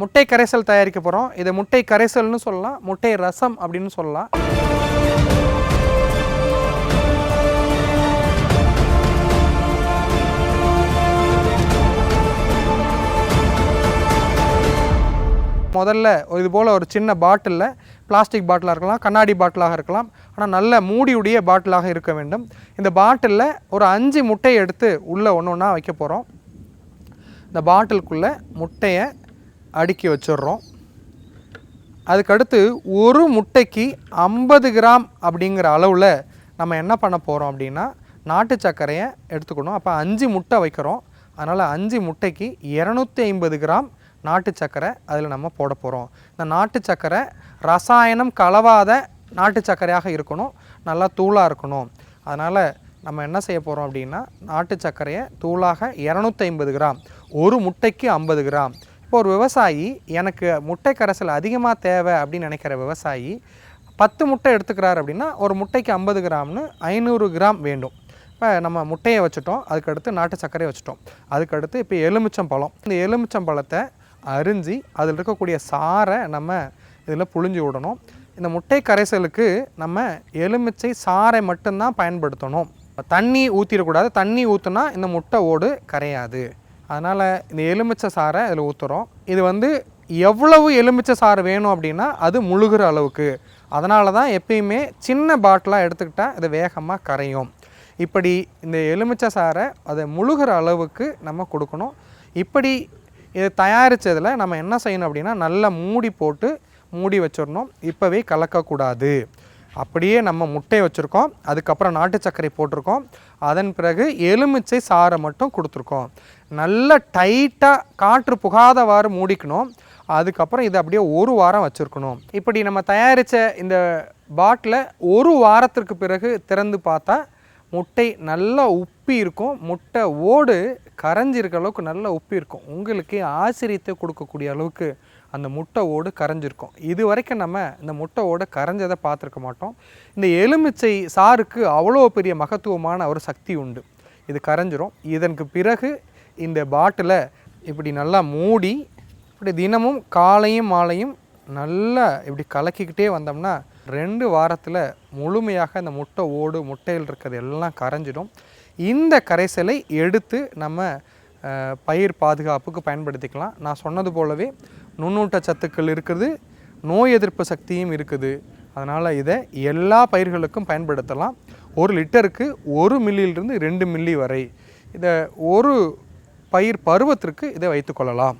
முட்டை கரைசல் தயாரிக்க போகிறோம் இதை முட்டை கரைசல்னு சொல்லலாம். முட்டை ரசம் அப்படின்னு சொல்லலாம். முதல்ல இது போல் ஒரு சின்ன பாட்டிலில் பிளாஸ்டிக் பாட்டிலாக இருக்கலாம் கண்ணாடி பாட்டிலாக இருக்கலாம். ஆனால் நல்ல மூடியுடைய பாட்டிலாக இருக்க வேண்டும். இந்த பாட்டிலில் ஒரு அஞ்சு முட்டையை எடுத்து உள்ளே ஒன்று ஒன்றா வைக்க போகிறோம் இந்த பாட்டிலுக்குள்ளே முட்டையை அடுக்கி வச்சிடுறோம். அதுக்கடுத்து ஒரு முட்டைக்கு ஐம்பது கிராம் அப்படிங்கிற அளவில் நம்ம என்ன பண்ண போகிறோம் அப்படின்னா நாட்டு சர்க்கரையை எடுத்துக்கணும். அப்போ அஞ்சு முட்டை வைக்கிறோம். அதனால் அஞ்சு முட்டைக்கு இரநூத்தி ஐம்பது கிராம் நாட்டு சர்க்கரை அதில் நம்ம போட போகிறோம் இந்த நாட்டு சர்க்கரை ரசாயனம் கலவாத நாட்டு சர்க்கரையாக இருக்கணும். நல்லா தூளாக இருக்கணும். அதனால் நம்ம என்ன செய்ய போகிறோம் அப்படின்னா நாட்டு சர்க்கரையை தூளாக இரநூத்தி ஐம்பது கிராம் ஒரு முட்டைக்கு ஐம்பது கிராம் இப்போ ஒரு விவசாயி எனக்கு முட்டை கரைசல் அதிகமாக தேவை அப்படின்னு நினைக்கிற விவசாயி பத்து முட்டை எடுத்துக்கிறார் அப்படின்னா ஒரு முட்டைக்கு ஐம்பது கிராம்னு ஐநூறு கிராம் வேண்டும். இப்போ நம்ம முட்டையை வச்சுட்டோம் அதுக்கடுத்து நாட்டு சர்க்கரையை வச்சுட்டோம். அதுக்கடுத்து இப்போ எலுமிச்சம் பழம். இந்த எலுமிச்சம் பழத்தை அரிஞ்சு அதில் இருக்கக்கூடிய சாறை நம்ம இதில் புழிஞ்சு விடணும். இந்த முட்டை கரைசலுக்கு நம்ம எலுமிச்சை சாறை மட்டும்தான் பயன்படுத்தணும். தண்ணி ஊற்றிடக்கூடாது தண்ணி ஊற்றுனா இந்த முட்டை ஓடு கரையாது. அதனால் இந்த எலுமிச்சை சாறை இதில் ஊற்றுறோம் இது வந்து எவ்வளவு எலுமிச்சை சாறு வேணும் அப்படின்னா அது முழுகிற அளவுக்கு. அதனால தான் எப்பயுமே சின்ன பாட்டிலாக எடுத்துக்கிட்டால் இது வேகமாக கரையும். இப்படி இந்த எலுமிச்சை சாறை அதை முழுகிற அளவுக்கு நம்ம கொடுக்கணும். இப்படி இதை தயாரித்ததில் நம்ம என்ன செய்யணும் அப்படின்னா நல்லா மூடி போட்டு மூடி வச்சிடணும். இப்போவே கலக்கக்கூடாது. அப்படியே நம்ம முட்டையை வச்சுருக்கோம். அதுக்கப்புறம் நாட்டு சர்க்கரை போட்டிருக்கோம். அதன் பிறகு எலுமிச்சை சாறை மட்டும் கொடுத்துருக்கோம். நல்லா டைட்டாக காற்று புகாதவாறு மூடிக்கணும். அதுக்கப்புறம் இதை அப்படியே ஒரு வாரம் வச்சுருக்கணும். இப்படி நம்ம தயாரித்த இந்த பாட்டிலை ஒரு வாரத்திற்கு பிறகு திறந்து பார்த்தா முட்டை நல்லா உப்பி இருக்கும். முட்டை ஓடு கரைஞ்சிருக்க அளவுக்கு நல்லா உப்பி இருக்கும். உங்களுக்கு ஆசிரியத்தை கொடுக்கக்கூடிய அளவுக்கு அந்த முட்டை ஓடு கரைஞ்சிருக்கும். இது வரைக்கும் நம்ம இந்த முட்டை ஓடு கரைஞ்சதை பார்த்துருக்க மாட்டோம். இந்த எலுமிச்சை சாருக்கு அவ்வளோ பெரிய மகத்துவமான ஒரு சக்தி உண்டு. இது கரைஞ்சிரும். இதற்கு பிறகு இந்த பாட்டிலை இப்படி நல்லா மூடி இப்படி தினமும் காலையும் மாலையும் நல்லா இப்படி கலக்கிக்கிட்டே வந்தோம்னா ரெண்டு வாரத்தில் முழுமையாக இந்த முட்டை ஓடு முட்டையில் இருக்கிறது எல்லாம் கரைஞ்சிடும். இந்த கரைசலை எடுத்து நம்ம பயிர் பாதுகாப்புக்கு பயன்படுத்திக்கலாம். நான் சொன்னது போலவே நுண்ணூட்ட சத்துக்கள் இருக்குது நோய் எதிர்ப்பு சக்தியும் இருக்குது. அதனால் இதை எல்லா பயிர்களுக்கும் பயன்படுத்தலாம். ஒரு லிட்டருக்கு ஒரு மில்லியிலிருந்து ரெண்டு மில்லி வரை இதை ஒரு பயிர் பருவத்திற்கு இதை வைத்துக்கொள்ளலாம்